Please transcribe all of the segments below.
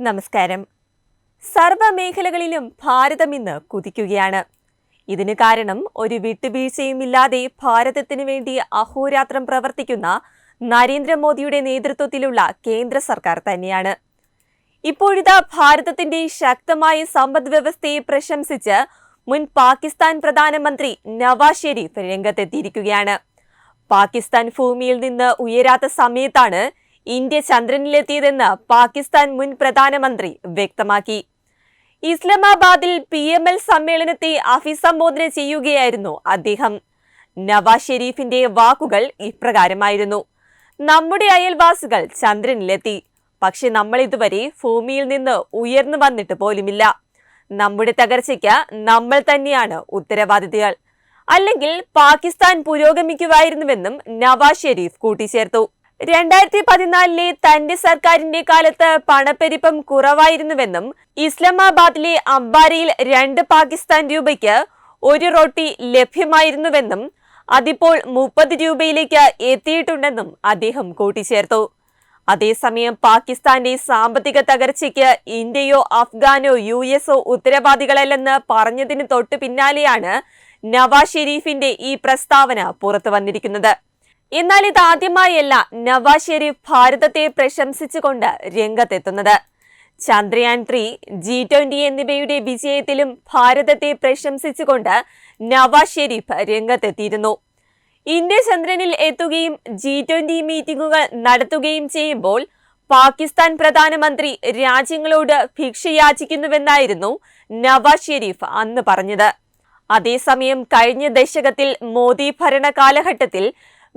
നമസ്കാരം. സർവമേഖലകളിലും ഭാരതം ഇന്ന് കുതിക്കുകയാണ്. ഇതിന് കാരണം ഒരു വിട്ടുവീഴ്ചയും ഇല്ലാതെ ഭാരതത്തിനു വേണ്ടി അഹോരാത്രം പ്രവർത്തിക്കുന്ന നരേന്ദ്രമോദിയുടെ നേതൃത്വത്തിലുള്ള കേന്ദ്ര സർക്കാർ തന്നെയാണ്. ഇപ്പോഴിതാ ഭാരതത്തിന്റെ ശക്തമായ സമ്പദ് വ്യവസ്ഥയെ പ്രശംസിച്ച് മുൻ പാകിസ്ഥാൻ പ്രധാനമന്ത്രി നവാസ് ഷെരീഫ് രംഗത്തെത്തിയിരിക്കുകയാണ്. പാകിസ്ഥാൻ ഭൂമിയിൽ നിന്ന് ഉയരാത്ത സമയത്താണ് ഇന്ത്യ ചന്ദ്രനിലെത്തിയതെന്ന് പാകിസ്ഥാൻ മുൻ പ്രധാനമന്ത്രി വ്യക്തമാക്കി. ഇസ്ലാമാബാദിൽ പി എം എൽ സമ്മേളനത്തെ അഭിസംബോധന ചെയ്യുകയായിരുന്നു അദ്ദേഹം. നവാസ് ഷെരീഫിന്റെ വാക്കുകൾ ഇപ്രകാരമായിരുന്നു. നമ്മുടെ അയൽവാസികൾ ചന്ദ്രനിലെത്തി. പക്ഷെ നമ്മൾ ഇതുവരെ ഭൂമിയിൽ നിന്ന് ഉയർന്നു വന്നിട്ട് പോലുമില്ല. നമ്മുടെ തകർച്ചയ്ക്ക് നമ്മൾ തന്നെയാണ് ഉത്തരവാദിതകൾ. അല്ലെങ്കിൽ പാകിസ്ഥാൻ പുരോഗമിക്കുമായിരുന്നുവെന്നും നവാസ് ഷെരീഫ് കൂട്ടിച്ചേർത്തു. രണ്ടായിരത്തി പതിനാലിലെ തന്റെ സർക്കാരിന്റെ കാലത്ത് പണപ്പെരുപ്പം കുറവായിരുന്നുവെന്നും ഇസ്ലാമാബാദിലെ അംബാരയിൽ രണ്ട് പാകിസ്ഥാൻ രൂപയ്ക്ക് ഒരു റോട്ടി ലഭ്യമായിരുന്നുവെന്നും അതിപ്പോൾ മുപ്പത് രൂപയിലേക്ക് എത്തിയിട്ടുണ്ടെന്നും അദ്ദേഹം കൂട്ടിച്ചേർത്തു. അതേസമയം പാകിസ്ഥാന്റെ സാമ്പത്തിക തകർച്ചയ്ക്ക് ഇന്ത്യയോ അഫ്ഗാനോ യു എസോ ഉത്തരവാദികളല്ലെന്ന് പറഞ്ഞതിന് തൊട്ടു പിന്നാലെയാണ് നവാസ് ഷെരീഫിന്റെ ഈ പ്രസ്താവന പുറത്തു വന്നിരിക്കുന്നത്. എന്നാൽ ഇതാദ്യമായല്ല നവാസ് ഷെരീഫ് ഭാരതത്തെ പ്രശംസിച്ചുകൊണ്ട് രംഗത്തെത്തുന്നത്. ചന്ദ്രയാൻ ത്രീ ജി ട്വന്റി എന്നിവയുടെ വിജയത്തിലും ഭാരതത്തെ പ്രശംസിച്ചുകൊണ്ട് നവാസ് ഷെരീഫ് രംഗത്തെത്തിയിരുന്നു. ഇന്ത്യ ചന്ദ്രനിൽ എത്തുകയും ജി ട്വന്റി മീറ്റിംഗുകൾ നടത്തുകയും ചെയ്യുമ്പോൾ പാകിസ്ഥാൻ പ്രധാനമന്ത്രി രാജ്യങ്ങളോട് ഭിക്ഷ യാചിക്കുന്നുവെന്നായിരുന്നു നവാസ് ഷെരീഫ് അന്ന് പറഞ്ഞത്. അതേസമയം കഴിഞ്ഞ ദശകത്തിൽ മോദി ഭരണ കാലഘട്ടത്തിൽ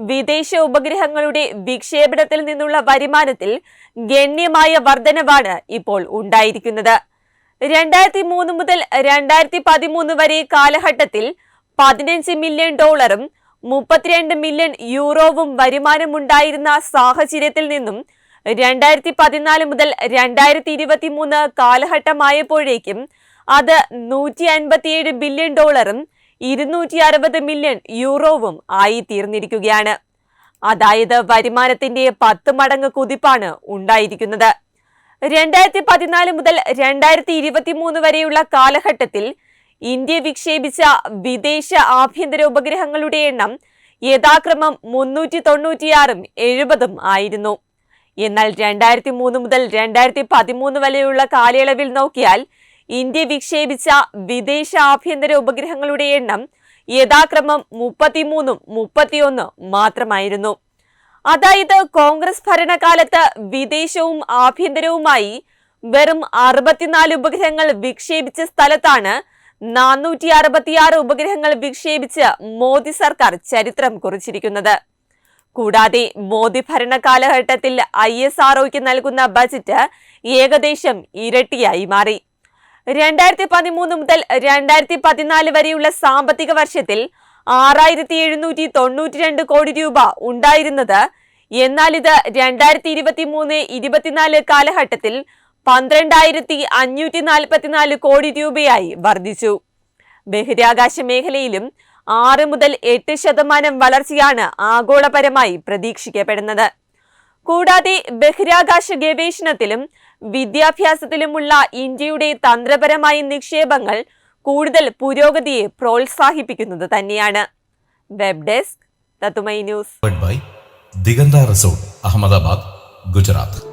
വിദേശ ഉപഗ്രഹങ്ങളുടെ വിക്ഷേപണത്തിൽ നിന്നുള്ള വരുമാനത്തിൽ ഗണ്യമായ വർധനവാണ് ഇപ്പോൾ ഉണ്ടായിരിക്കുന്നത്. രണ്ടായിരത്തി മൂന്ന് മുതൽ രണ്ടായിരത്തി പതിമൂന്ന് വരെ കാലഘട്ടത്തിൽ പതിനഞ്ച് മില്യൺ ഡോളറും മുപ്പത്തിരണ്ട് മില്യൺ യൂറോവും വരുമാനമുണ്ടായിരുന്ന സാഹചര്യത്തിൽ നിന്നും രണ്ടായിരത്തി പതിനാല് മുതൽ രണ്ടായിരത്തി ഇരുപത്തി മൂന്ന് കാലഘട്ടമായപ്പോഴേക്കും അത് നൂറ്റി അൻപത്തിയേഴ് ബില്യൺ ഡോളറും ഇരുന്നൂറ്റി അറുപത് മില്യൺ യൂറോവും ആയി തീർന്നിരിക്കുകയാണ് അതായത് വരുമാനത്തിന്റെ പത്ത് മടങ്ങ് കുതിപ്പാണ് ഉണ്ടായിരിക്കുന്നത്. രണ്ടായിരത്തി പതിനാല് മുതൽ രണ്ടായിരത്തി ഇരുപത്തി മൂന്ന് വരെയുള്ള കാലഘട്ടത്തിൽ ഇന്ത്യ വിക്ഷേപിച്ച വിദേശ ആഭ്യന്തര ഉപഗ്രഹങ്ങളുടെ എണ്ണം യഥാക്രമം മുന്നൂറ്റി തൊണ്ണൂറ്റിയാറും എഴുപതും ആയിരുന്നു. എന്നാൽ രണ്ടായിരത്തി മൂന്ന് മുതൽ രണ്ടായിരത്തി പതിമൂന്ന് വരെയുള്ള കാലയളവിൽ നോക്കിയാൽ ഇന്ത്യ വിക്ഷേപിച്ച വിദേശ ആഭ്യന്തര ഉപഗ്രഹങ്ങളുടെ എണ്ണം യഥാക്രമം മുപ്പത്തിമൂന്നും മുപ്പത്തിയൊന്ന് മാത്രമായിരുന്നു. അതായത് കോൺഗ്രസ് ഭരണകാലത്ത് വിദേശവും ആഭ്യന്തരവുമായി വെറും അറുപത്തിനാല് ഉപഗ്രഹങ്ങൾ വിക്ഷേപിച്ച സ്ഥലത്താണ് നാനൂറ്റി അറുപത്തിയാറ് ഉപഗ്രഹങ്ങൾ വിക്ഷേപിച്ച് മോദി സർക്കാർ ചരിത്രം കുറിച്ചിരിക്കുന്നത്. കൂടാതെ മോദി ഭരണകാലഘട്ടത്തിൽ ഐ എസ് ആർഒക്ക് നൽകുന്ന ബജറ്റ് ഏകദേശം ഇരട്ടിയായി മാറി. രണ്ടായിരത്തി പതിമൂന്ന് മുതൽ രണ്ടായിരത്തി പതിനാല് വരെയുള്ള സാമ്പത്തിക വർഷത്തിൽ ആറായിരത്തി എഴുന്നൂറ്റി തൊണ്ണൂറ്റി രണ്ട് കോടി രൂപ ഉണ്ടായിരുന്നത്. എന്നാൽ ഇത് രണ്ടായിരത്തി ഇരുപത്തി മൂന്ന് ഇരുപത്തിനാല് കാലഘട്ടത്തിൽ പന്ത്രണ്ടായിരത്തി അഞ്ഞൂറ്റി നാൽപ്പത്തിനാല് കോടി രൂപയായി വർദ്ധിച്ചു. ബഹിരാകാശ മേഖലയിലും ആറ് മുതൽ എട്ട് ശതമാനം വളർച്ചയാണ് ആഗോളപരമായി പ്രതീക്ഷിക്കപ്പെടുന്നത്. കൂടാതെ ബഹിരാകാശ ഗവേഷണത്തിലും വിദ്യാഭ്യാസത്തിലുമുള്ള ഇന്ത്യയുടെ തന്ത്രപരമായ നിക്ഷേപങ്ങൾ കൂടുതൽ പുരോഗതിയെ പ്രോത്സാഹിപ്പിക്കുന്നത് തന്നെയാണ് വെബ് ഡെസ്ക് തത്തുമൈ news by by Ahmedabad Gujarat.